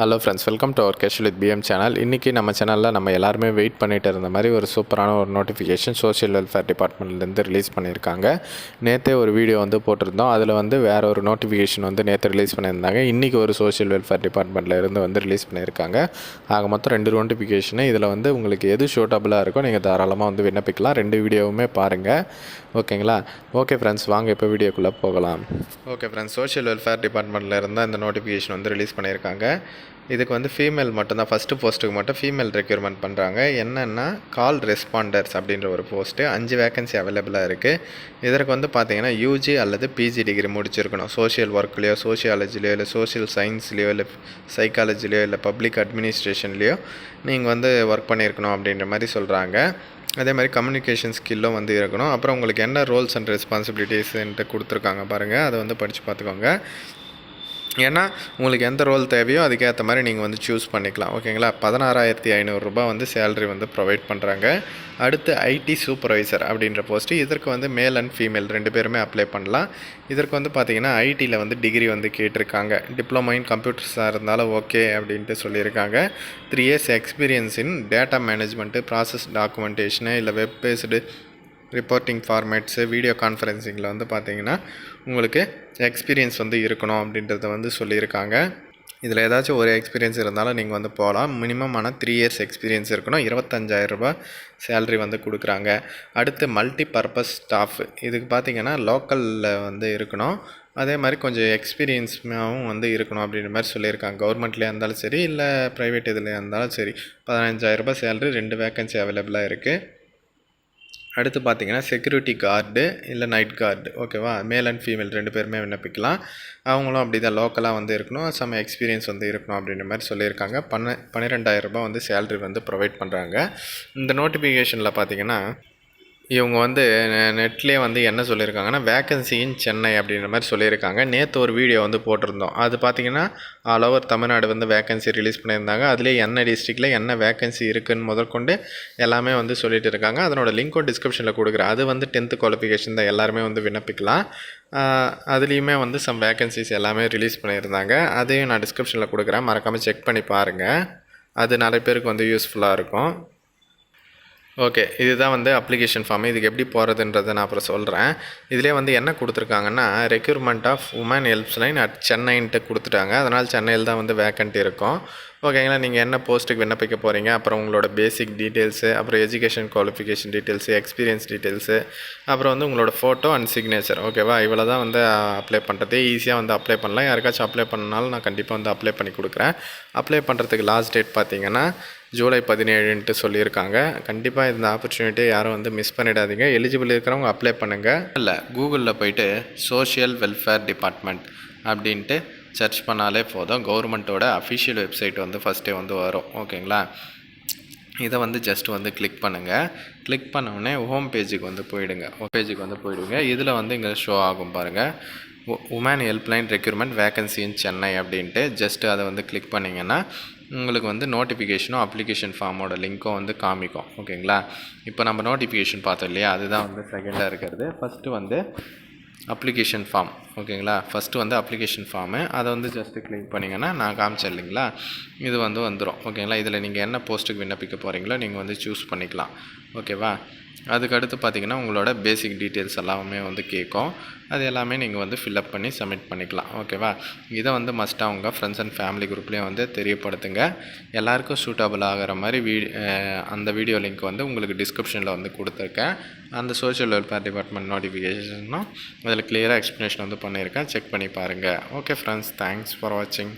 Hello friends welcome to our casual with PM channel இன்றைக்கி நம்ம சேனலில் நம்ம எல்லாருமே வெயிட் பண்ணிகிட்டு இருந்த மாதிரி ஒரு சூப்பரான ஒரு நோட்டிஃபிகேஷன் சோஷியல் வெல்ஃபேர் டிபார்ட்மெண்ட்லேருந்து ரிலீஸ் பண்ணியிருக்காங்க. நேற்றே ஒரு வீடியோ வந்து போட்டிருந்தோம். அதில் வந்து வேறு ஒரு நோட்டிஃபிகேஷன் வந்து நேற்று ரிலீஸ் பண்ணியிருந்தாங்க. இன்றைக்கி ஒரு சோஷியல் வெல்ஃபேர் டிபார்ட்மெண்ட்டில் இருந்து வந்து ரிலீஸ் பண்ணியிருக்காங்க. ஆக மொத்தம் ரெண்டு நோட்டிஃபிகேஷனு இதில் வந்து உங்களுக்கு எது ஷூட்டபுளாக இருக்கோ நீங்கள் தாராளமாக வந்து விண்ணப்பிக்கலாம். ரெண்டு வீடியோவுமே பாருங்கள் ஓகேங்களா? ஓகே ஃப்ரெண்ட்ஸ் வாங்க இப்போ வீடியோக்குள்ளே போகலாம். ஓகே ஃப்ரெண்ட்ஸ் சோஷியல் வெல்ஃபேர் டிபார்ட்மெண்ட்டில் இருந்தால் இந்த நோட்டிஃபிகேஷன் வந்து ரிலீஸ் பண்ணியிருக்காங்க. இதுக்கு வந்து ஃபீமேல் மட்டும்தான். ஃபஸ்ட்டு போஸ்ட்டுக்கு மட்டும் ஃபீமேல் ரெக்யூர்மெண்ட் பண்ணுறாங்க என்னென்னா கால் ரெஸ்பாண்டர்ஸ் அப்படின்ற ஒரு போஸ்ட்டு அஞ்சு வேகன்சி அவைலபிளாக இருக்குது இதற்கு வந்து பார்த்தீங்கன்னா யூஜி அல்லது பிஜி டிகிரி முடிச்சிருக்கணும். சோஷியல் ஒர்க்லேயோ சோஷியாலஜிலையோ இல்லை சோஷியல் சயின்ஸ்லேயோ இல்லை சைக்காலஜிலையோ இல்லை பப்ளிக் அட்மினிஸ்ட்ரேஷன்லேயோ நீங்கள் வந்து ஒர்க் பண்ணியிருக்கணும் அப்படின்ற மாதிரி சொல்கிறாங்க அதே மாதிரி கம்யூனிகேஷன் ஸ்கில்லும் வந்து இருக்கணும். அப்புறம் உங்களுக்கு என்ன ரோல்ஸ் அண்ட் ரெஸ்பான்சிபிலிட்டிஸ்ன்ட்டு கொடுத்துருக்காங்க பாருங்கள் அதை வந்து படித்து பார்த்துக்கோங்க. ஏன்னா உங்களுக்கு எந்த ரோல் தேவையோ அதுக்கேற்ற மாதிரி நீங்கள் வந்து சூஸ் பண்ணிக்கலாம். ஓகேங்களா? பதினாறாயிரத்தி ஐநூறுரூபா வந்து சேலரி வந்து ப்ரொவைட் பண்ணுறாங்க அடுத்து ஐடி சூப்பர்வைசர் அப்படின்ற போஸ்ட்டு இதற்கு வந்து மேல் அண்ட் ஃபீமேல் ரெண்டு பேருமே அப்ளை பண்ணலாம். இதற்கு வந்து பார்த்தீங்கன்னா ஐடியில் வந்து டிகிரி வந்து கேட்டிருக்காங்க. டிப்ளமோ இன் கம்ப்யூட்டர்ஸாக இருந்தாலும் ஓகே அப்படின்ட்டு சொல்லியிருக்காங்க. Three years experience in data management process documentation இல்லை web based reporting formats video கான்ஃபரன்சிங்கில் வந்து பார்த்தீங்கன்னா உங்களுக்கு எக்ஸ்பீரியன்ஸ் வந்து இருக்கணும் அப்படின்றத வந்து சொல்லியிருக்காங்க. இதில் ஏதாச்சும் ஒரு எக்ஸ்பீரியன்ஸ் இருந்தாலும் நீங்கள் வந்து போகலாம். மினிமம் ஆனால் த்ரீ இயர்ஸ் எக்ஸ்பீரியன்ஸ் இருக்கணும். இருபத்தஞ்சாயிரரூபா சேல்ரி வந்து கொடுக்குறாங்க. அடுத்து மல்டி பர்பஸ் ஸ்டாஃப் இதுக்கு பார்த்தீங்கன்னா லோக்கலில் வந்து இருக்கணும். அதே மாதிரி கொஞ்சம் எக்ஸ்பீரியன்ஸாகவும் வந்து இருக்கணும் அப்படின்ற மாதிரி சொல்லியிருக்காங்க. கவர்மெண்ட்லேயே இருந்தாலும் சரி இல்லை ப்ரைவேட் இதில் இருந்தாலும் சரி பதினஞ்சாயிரரூபா சேல்ரி ரெண்டு வேக்கன்சி அவைலபிளாக இருக்குது அடுத்து பார்த்தீங்கன்னா செக்யூரிட்டி கார்டு இல்லை நைட் கார்டு ஓகேவா மேல் அண்ட் ஃபீமேல் ரெண்டு பேருமே விண்ணப்பிக்கலாம். அவங்களும் அப்படி தான் லோக்கலாக வந்து இருக்கணும். சம எக்ஸ்பீரியன்ஸ் வந்து இருக்கணும் அப்படின்ற மாதிரி சொல்லியிருக்காங்க. பன்ன பன்னிரெண்டாயிரரூபா வந்து சேல்ரி வந்து ப்ரொவைட் பண்ணுறாங்க இந்த நோட்டிஃபிகேஷனில் பார்த்தீங்கன்னா இவங்க வந்து நெட்லேயே வந்து என்ன சொல்லியிருக்காங்கன்னா வேக்கன்சி இன் சென்னை அப்படின்ற மாதிரி சொல்லியிருக்காங்க. நேற்று ஒரு வீடியோ வந்து போட்டிருந்தோம். அது பார்த்தீங்கன்னா ஆல் ஓவர் தமிழ்நாடு வந்து வேக்கன்சி ரிலீஸ் பண்ணியிருந்தாங்க. அதுலேயே என்ன டிஸ்ட்ரிக்டில் என்ன வேக்கன்சி இருக்குன்னு முதற்கொண்டு எல்லாமே வந்து சொல்லிட்டு இருக்காங்க. அதனோட லிங்க்கும் டிஸ்கிரிப்ஷனில் கொடுக்குறேன். அது வந்து டென்த்து குவாலிஃபிகேஷன் தான். எல்லாருமே வந்து விண்ணப்பிக்கலாம். அதுலேயுமே வந்து சம் வேக்கன்சிஸ் எல்லாமே ரிலீஸ் பண்ணியிருந்தாங்க. அதையும் நான் டிஸ்கிரிப்ஷனில் கொடுக்குறேன். மறக்காமல் செக் பண்ணி பாருங்கள் அது நிறைய பேருக்கு வந்து யூஸ்ஃபுல்லாக இருக்கும். ஓகே இதுதான் வந்து அப்ளிகேஷன் ஃபார்ம் இதுக்கு எப்படி போகிறதுன்றதை நான் அப்புறம் சொல்கிறேன் இதிலே வந்து என்ன கொடுத்துருக்காங்கன்னா requirement of woman helps line at சென்னைன்ட்டு கொடுத்துட்டாங்க. அதனால் சென்னையில் தான் வந்து வேக்கண்ட் இருக்கும். ஓகேங்களா நீங்கள் என்ன போஸ்ட்டுக்கு விண்ணப்பிக்க போகிறீங்க அப்புறம் உங்களோட பேசிக் டீட்டெயில்ஸு அப்புறம் education qualification details experience details அப்புறம் வந்து உங்களோட ஃபோட்டோ அண்ட் சிக்னேச்சர் ஓகேவா இவ்வளோ தான் வந்து அப்ளை பண்ணுறது ஈஸியாக வந்து அப்ளை பண்ணலாம். யாருக்காச்சும் அப்ளை பண்ணாலும் நான் கண்டிப்பாக வந்து அப்ளை பண்ணி கொடுக்குறேன். அப்ளை பண்ணுறதுக்கு லாஸ்ட் டேட் பார்த்தீங்கன்னா ஜூலை பதினேழுன்ட்டு சொல்லியிருக்காங்க. கண்டிப்பாக இந்த ஆப்பர்ச்சுனிட்டியை யாரும் வந்து மிஸ் பண்ணிடாதீங்க. எலிஜிபிள் இருக்கிறவங்க அப்ளை பண்ணுங்கள் இல்லை கூகுளில் போயிட்டு சோஷியல் வெல்ஃபேர் டிபார்ட்மெண்ட் அப்படின்ட்டு சர்ச் பண்ணாலே போதும். கவர்மெண்ட்டோட அஃபிஷியல் வெப்சைட் வந்து ஃபஸ்ட்டே வந்து வரும். ஓகேங்களா? இதை வந்து ஜஸ்ட் வந்து கிளிக் பண்ணுங்கள் கிளிக் பண்ணோடனே ஹோம் பேஜுக்கு வந்து போயிடுங்க. ஹோம் பேஜுக்கு வந்து போயிடுங்க. இதில் வந்து இங்கே ஷோ ஆகும் பாருங்கள் woman helpline requirement vacancy in Chennai அப்படின்ட்டு ஜஸ்ட்டு அதை வந்து கிளிக் பண்ணிங்கன்னா உங்களுக்கு வந்து நோட்டிஃபிகேஷனும் அப்ளிகேஷன் ஃபார்மோட லிங்க்கும் வந்து காமிக்கும். ஓகேங்களா? இப்போ நம்ம நோட்டிஃபிகேஷன் பார்த்தோம் இல்லையா? அதுதான் வந்து செகண்டாக இருக்கிறது. ஃபஸ்ட்டு வந்து அப்ளிகேஷன் ஃபார்ம் ஓகேங்களா? ஃபஸ்ட்டு வந்து அப்ளிகேஷன் ஃபார்மு அதை வந்து ஜஸ்ட்டு கிளிக் பண்ணிங்கன்னா நான் காமிச்சேன் இல்லைங்களா? இது வந்து வந்துடும் ஓகேங்களா? இதில் நீங்கள் என்ன போஸ்ட்டுக்கு விண்ணப்பிக்க போகிறீங்களோ நீங்கள் வந்து சூஸ் பண்ணிக்கலாம். ஓகேவா? அதுக்கு அடுத்து பார்த்தீங்கன்னா உங்களோட பேசிக் டீட்டெயில்ஸ் எல்லாமே வந்து கேட்கும். அது எல்லாமே நீங்கள் வந்து ஃபில்அப் பண்ணி சப்மிட் பண்ணிக்கலாம். ஓகேவா இதை வந்து மஸ்ட்டாக உங்கள் ஃப்ரெண்ட்ஸ் அண்ட் ஃபேமிலி குரூப்லேயும் வந்து தெரியப்படுத்துங்க. எல்லாருக்கும் சூட்டபிள் ஆகிற மாதிரி வீ அந்த வீடியோ லிங்க் வந்து உங்களுக்கு டிஸ்கிரிப்ஷனில் வந்து கொடுத்துருக்கேன். அந்த சோஷியல் வெல்ஃபேர் டிபார்ட்மெண்ட் நோட்டிஃபிகேஷனும் அதில் கிளியராக எக்ஸ்ப்ளனேஷன் வந்து பண்ணியிருக்கேன். செக் பண்ணி பாருங்கள் ஓகே ஃப்ரெண்ட்ஸ் தேங்க்ஸ் ஃபார் வாட்சிங்